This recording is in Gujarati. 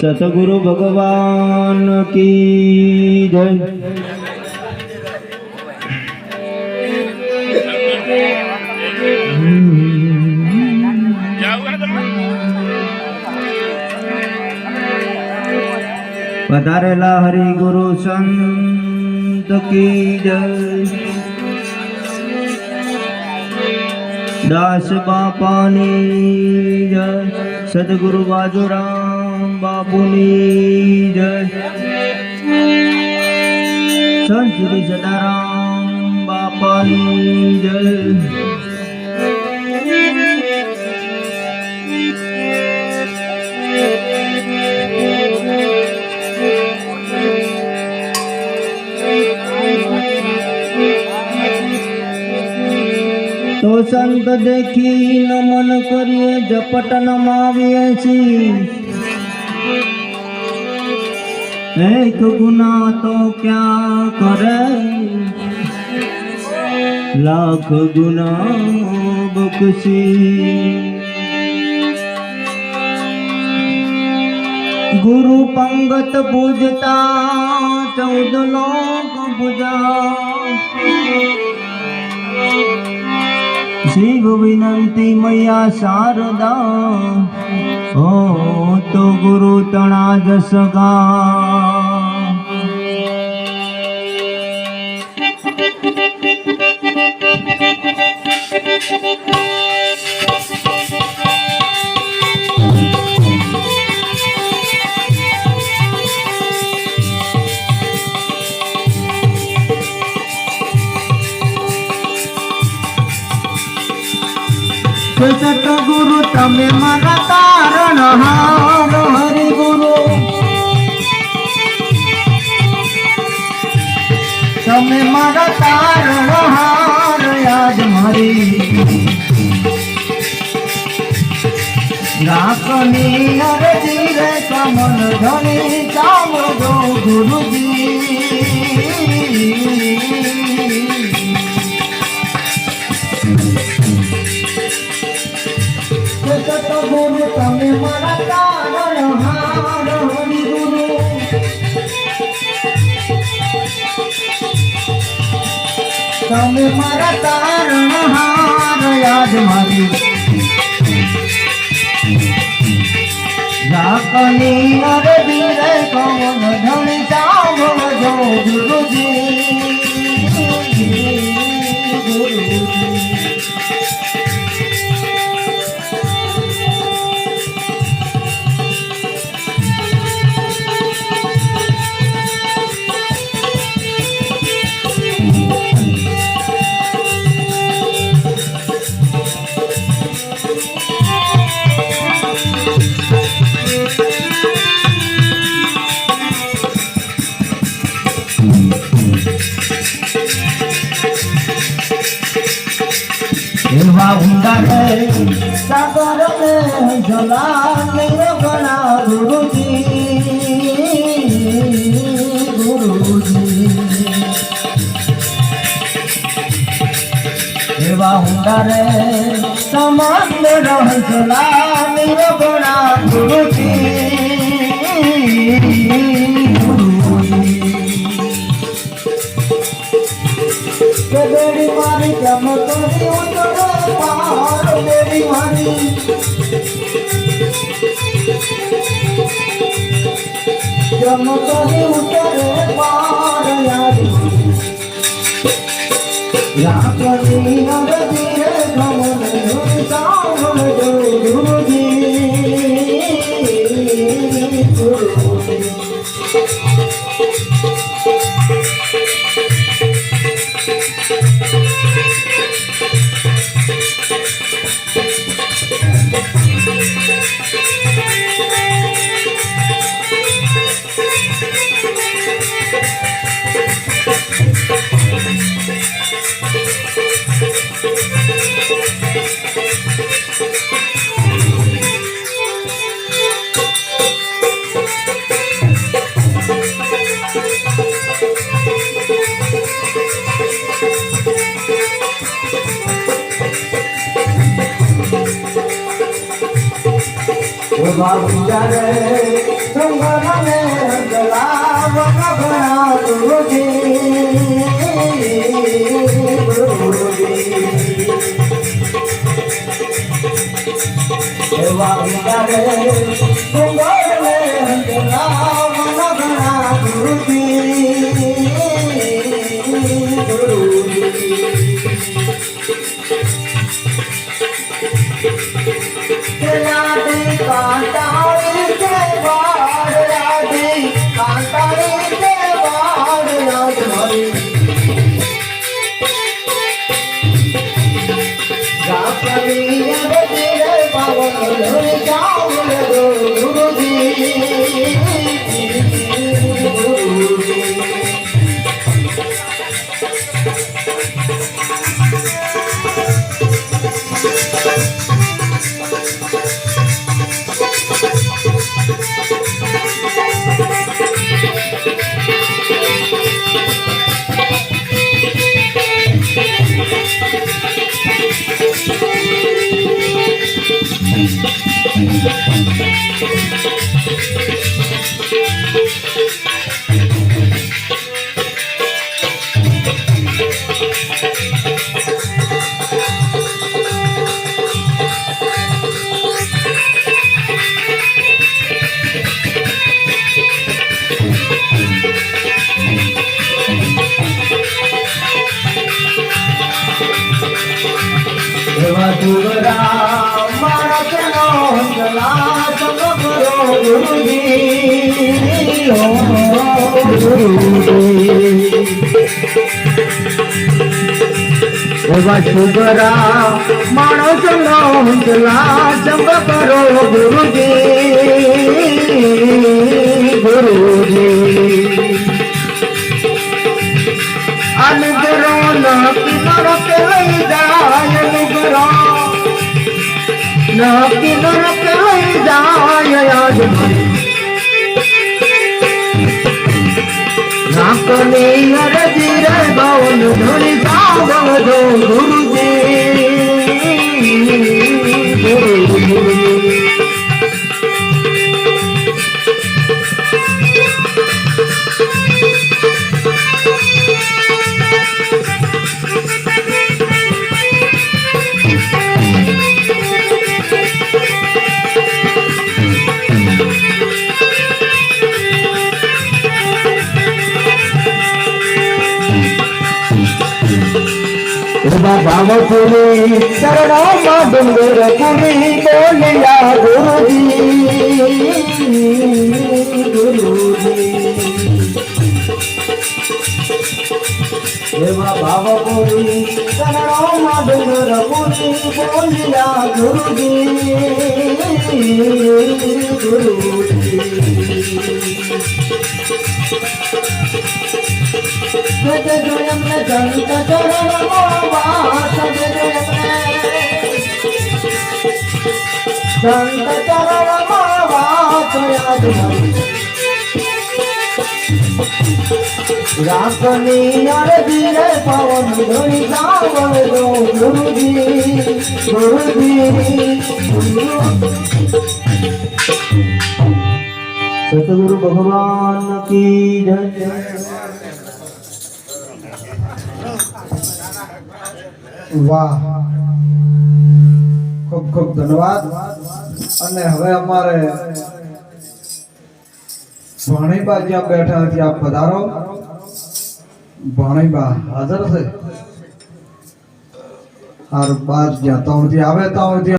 सतगुरु भगवान की जय। પધારેલા હરિ ગુરુ સંત કી જય. દાસ બાપાની જય. સદગુરુ બાજુરામ બાપુની જય. સંત શ્રી સદારામ બાપાની જય. સંત દેખી નમન કરીએ ઝપટ નમાવીએ છીએ એક ગુના તો ક્યાં કરે લાખ ગુના બક્ષી ગુરુ પંગત પૂજતા ચૌદ લોક પૂજા શિવ વિનંતી મૈયા શારદા ઓ તો ગુરુ તણા જસગા સત ગુરુ તમે મારા તારણ હાર હરિ ગુરુ તમે મારા તારણ હાર યાદ મારી રાખની અરજી રે કમલ ધણી ચામડો ગુરુજી તમે મારા તારણ હાર યાદ મારી. ઝાકની અરબી રે કમલ ધણી ચાવજો જો ગુરુજી. डरे समाज में रह गुलामी बना गुरु की मारी कम करी पहाड़ मेरी। मारी उतरे तो तो पहाड़ यहाँ तो पर नहीं ভ্রমণ চাও ভ্রমণ એવા વિચારે રંગલાવ ઘણા ગુરુજી ગુરુજી એવા વિચારે ગુરુજી Thank you. એવા છોકરા માણો ચલો હંસલા ચંબ કરો ગુરુજી ગુરુજી અનુગ્રહ ન કિનર કે લઈ જાય અનુગ્રહ ન કિનર કે લઈ જાય આજ નાકની અરજી રે ધોરી સાવલ દો ગુરુજી రామ పురి శరణమ్మ డుంగర పురి గోలియా గురుజీ గురుజీ దేవ బావ పురి శరణమ్మ డుంగర పురి जनता चरण जनता चरण সতগুরু ভগবান কি জয় વાહ. ખૂબ ખૂબ ધન્યવાદ. અને હવે અમારે ભણીબા જ્યાં બેઠા ત્યાં પધારો. ભણીબા હાજર છે? હાર બાદ જ્યાં ત્યાંથી આવે ત્યાંથી